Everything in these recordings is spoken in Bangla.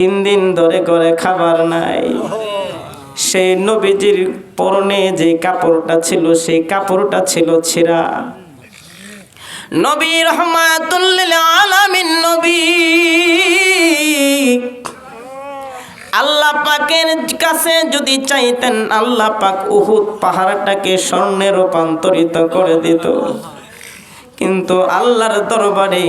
তিন দিন ধরে করে খাবার নাই। সেই নবীজির পরনে যে কাপড়টা ছিল, সেই কাপড়টা ছিল ছেঁড়া। নবী রহমাতুল্লিল আলামিন নবী, আল্লাহ পাকের কাছে যদি চাইতেন, আল্লাহ পাক উহুদ পাহাড়টাকে স্বর্ণে রূপান্তরিত করে দিত। কিন্তু আল্লাহর দরবারে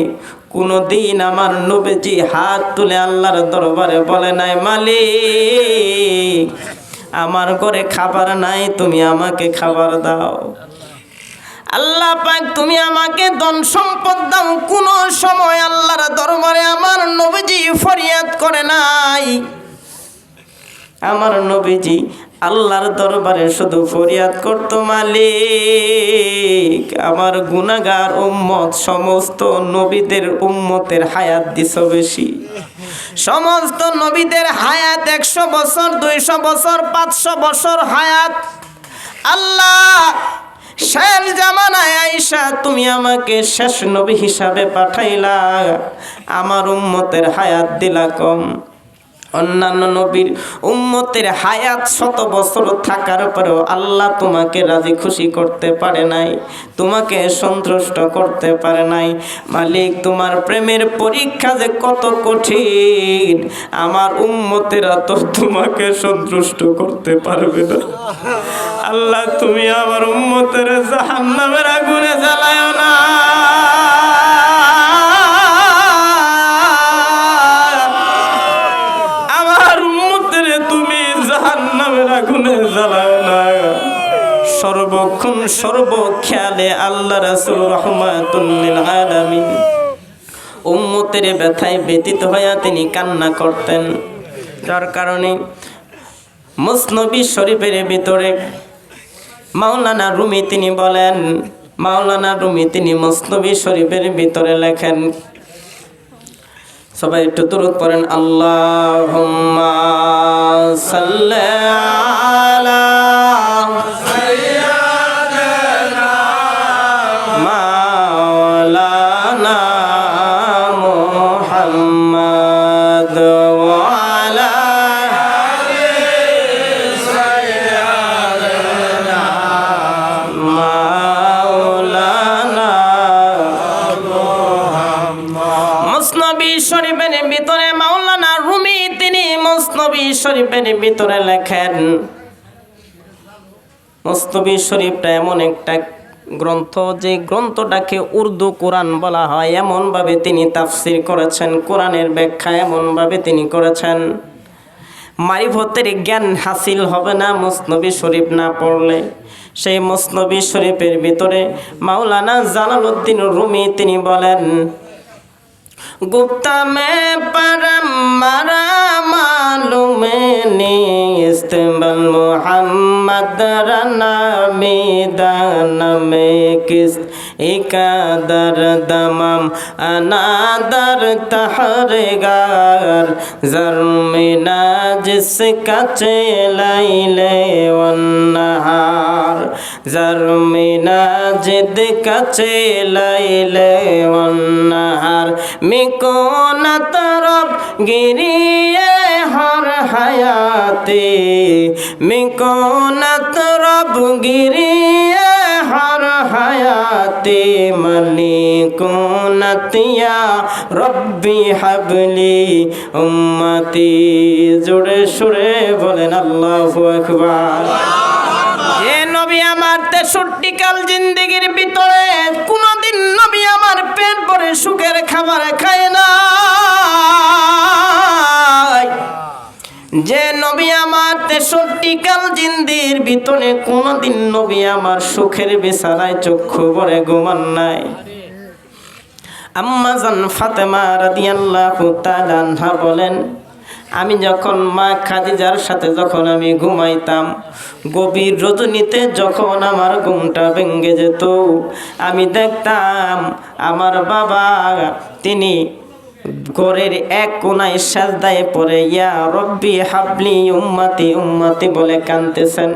কোনো দিন আমার নবীজি হাত তুলে আল্লাহর দরবারে বলে নাই, মালিক, আমার ঘরে খাবার নাই, তুমি আমাকে খাবার দাও। আল্লাহ পাক, তুমি আমাকে ধন সম্পদ দাও। কোনো সময় আল্লাহর দরবারে আমার নবীজি ফরিয়াদ করে নাই। আমার নবীজি আল্লাহর দরবারে শুধু ফরিয়াদ করতো মালিক। আমার গুনাগার উম্মত, সমস্ত নবীদের উম্মতের হায়াত দিছ বেশি। সমস্ত নবীদের হায়াত একশো বছর, দুইশো বছর, পাঁচশো বছর হায়াত। আল্লাহ, শেষ জামানায় আইসা তুমি আমাকে শেষ নবী হিসাবে পাঠাইলা। আমার উম্মতের হায়াত দিলা কম। অন্যান্য নবীর উম্মতের হায়াত শত বছর থাকার পরেও আল্লাহ তোমাকে রাজি খুশি করতে পারে নাই, তোমাকে সন্তুষ্ট করতে পারে নাই। মালিক, তোমার প্রেমের পরীক্ষা যে কত কঠিন, আমার উম্মতেরা তো তোমাকে সন্তুষ্ট করতে পারবে না। আল্লাহ, তুমি আমার উম্মতের জাহান্নামের আগুনে জ্বালায় না। সর্বক্ষণ সর্বখেয়ালে আল্লাহ রাসুল রহমাতুল্লিল আলামিন উম্মতের ব্যথায় ব্যতীত হইয়া তিনি কান্না করতেন। যার কারণে মুসনবী শরীফের ভিতরে মাওলানা রুমি তিনি বলেন, মাওলানা রুমি তিনি মুসনবী শরীফের ভিতরে লেখেন, সবাই একটু দূরত পড়েন আল্লাহ মাওলানা শরীফের ভিতরে লেখেন মুস্তবি শরীফটা এমন একটা গ্রন্থ যে গ্রন্থটাকে উর্দু কোরআন বলা হয়। এমনভাবে তিনি তাফসির করেছেন, কোরআনের ব্যাখ্যা এমনভাবে তিনি করেছেন। মারিফতের জ্ঞান হাসিল হবে না মুসনবি শরীফ না পড়লে। সেই মুসনবি শরীফের ভিতরে মাওলানা জালালউদ্দিন রুমি তিনি বলেন, গুপ্তা মে পারা মারা معلومینیست بن محمد رنا میدان میں کس در دمم انا در تحرگار زرمینا جس کا چیلائلے والنہار زرمینا جد کا چیلائلے والنہار مکونت رب گریے হায়াতে মিকোনাত রব গিরি হর হায়াতে মালিকুনাতিয়া রব্বি হাবলি উম্মতি জুড়ে সুরে বলেন আল্লাহ আকবার। যে নবী আমার তেষট্টি কাল জিন্দিগির ভিতরে কোনদিন নবী আমার পেট ভরে সুখের খাবার খায় না। যে নবী আমার তেষট্টি কাল জিন্দির ভিতরে কোনদিন নবী আমার সুখের বিছানায় চক্ষু ভরে ঘুমান নাই। আম্মা জান ফাতেমা রাদিয়াল্লাহু তাআলা বলেন, আমি যখন মা খাদিজার সাথে যখন আমি ঘুমাইতাম, গভীর রজনীতে যখন আমার ঘুমটা ভেঙে যেত, আমি দেখতাম আমার বাবা, তিনি ঘরের এক কোনায় সাজদায় পরে ইয়া রব্বি হাবলি উম্মাতি উম্মাতি বলে কানতেছেন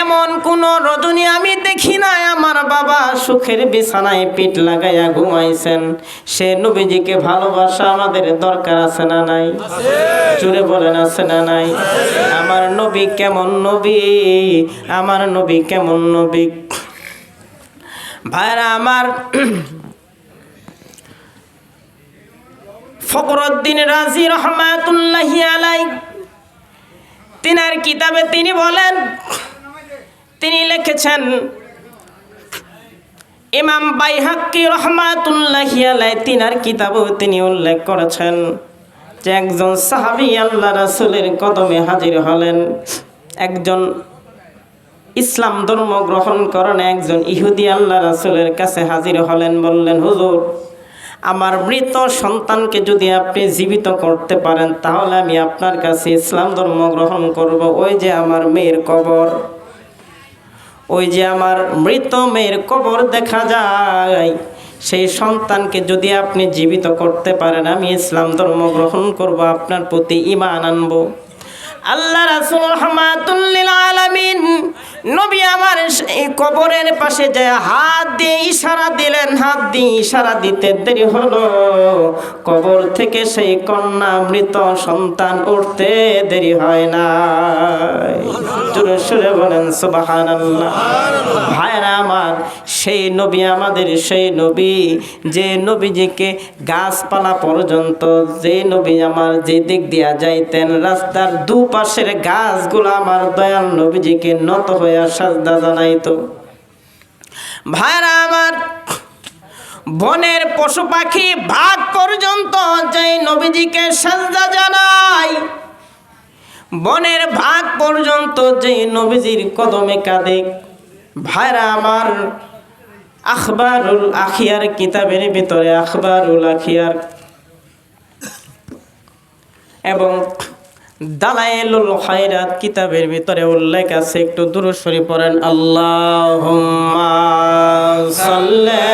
এমন কোন রজনী আমি দেখি নাই, আমার বাবা সুখের বিছানায় পিঠ লাগাইয়া ঘুমাইছেন। সে নবীজিকে ভালোবাসা আমাদের দরকার আছে না নাই? জুড়ে বলেন, আছে না নাই? আমার নবী কেমন নবী? আমার নবী কেমন নবী? ভাইরা, আমার ফকরুদ্দিন রাজি রহমাতুল্লাহি আলাই। তিনার কিতাবে তিনি বলেন, তিনি লিখেছেন, ইমাম বাইহাক্কি রহমাতুল্লাহি আলাই তিনার কিতাবেও তিনি উল্লেখ করেছেন যে একজন সাহাবী আল্লাহ রাসূলের কদমে হাজির হলেন। একজন ইসলাম ধর্ম গ্রহণ করেন, একজন ইহুদি আল্লাহ রাসূলের কাছে হাজির হলেন বললেন, হুজুর আমার মৃত সন্তানকে যদি আপনি জীবিত করতে পারেন, তাহলে আমি আপনার কাছে ইসলাম ধর্ম গ্রহণ করব। ওই যে আমার মেয়ের কবর। ওই যে আমার মৃত মেয়ের কবর দেখা যায়। সেই সন্তানকে যদি আপনি জীবিত করতে পারেন, আমি ইসলাম ধর্ম গ্রহণ করব, আপনার প্রতি ইমান আনব। আল্লাহ রাসুল রহমাতুল্লিল আলামিন নবী আমার কবরের পাশে যে হাত দিয়ে ইশারা দিলেন, হাত দিয়ে ইশারা দিতে দেরি হলো। কবর থেকে সেই কন্যা, মৃত সন্তান উঠতে দেরি হয় না সুরে বলেন সুবাহ ভাইরা আমার, সেই নবী আমাদের, সেই নবী। যে নবীজিকে গাছপালা পর্যন্ত, যে নবী আমার যে দিক দিয়া যাইতেন, রাস্তার দুপাশের গাছগুলো আমার দয়াল নবীজিকে নত হইয়া সাজদা জানাইতো। ভাইরা আমার, বনের পশু পাখি ভাগ পর্যন্ত যে নবীজিকে সাজদা জানাই, বনের ভাগ পর্যন্ত যে নবীজির কদমে কাঁদে। ভাইরা আমার আখবারুল আখিয়ার কিতাবের ভিতরে আখবারুল আখিয়ার এবং দালাইলুল খায়রাত কিতাবের ভিতরে উল্লেখ আছে, একটু দূরস্বরী পড়েন। আল্লাহ মাওলানা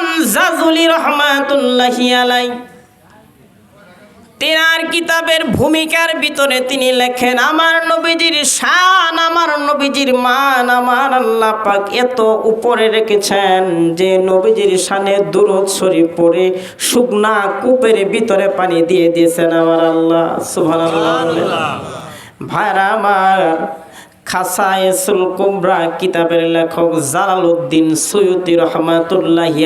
সুলাইমান জাজুলি রহমাতুল্লাহি আলাই। তিনার কিতাবের ভূমিকার ভিতরে তিনি লেখেন আমার নবীজির শান আমার নবীজির মান আমার আল্লাহ পাক এত উপরে রেখেছেন যে নবীজির শানে দুরুদ শরীফ পড়ে শুকনা কূপের ভিতরে পানি দিয়ে দিয়েছেন আমার আল্লাহ। সুবহানাল্লাহ। ভাইরা আমার খাসায়েসুল কুবরা কিতাবের লেখক জালালউদ্দিন সৈয়দি রহমাতুল্লাহ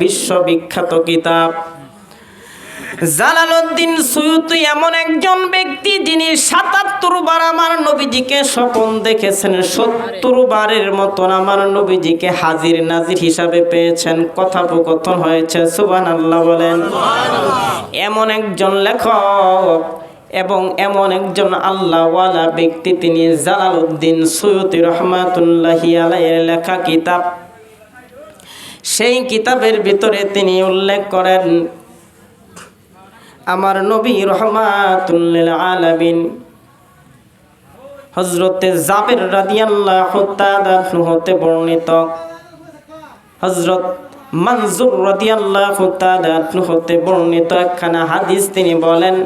বিশ্ববিখ্যাত কিতাব। জালালউদ্দিন সৈয়দি এমন একজন ব্যক্তি যিনি সাতাত্তর বার আমার নবীজিকে স্বপন দেখেছেন, সত্তর বারের মতন আমার নবীজিকে হাজির নাজির হিসাবে পেয়েছেন, কথোপকথন হয়েছে সুবান আল্লাহ বলেন। এমন একজন লেখক এবং এমন একজন আল্লাহওয়ালা ব্যক্তি তিনি জালালউদ্দিন সৈয়দ রহমাতুল্লাহি আলাইয়ের লেখা কিতাব। সেই কিতাবের ভিতরে তিনি উল্লেখ করেন, আমার নবী রহমাতুল্লিল আলামিন হজরতে জাবের রাদিয়াল্লাহু হতে বর্ণিত। হজরত মনজুর রাদিয়াল্লাহু হতে বর্ণিত একখানা হাদিস তিনি বলেন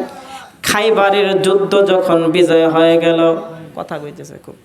খাইবারের যুদ্ধ যখন বিজয় হয়ে গেল কথা কইতেছে খুব।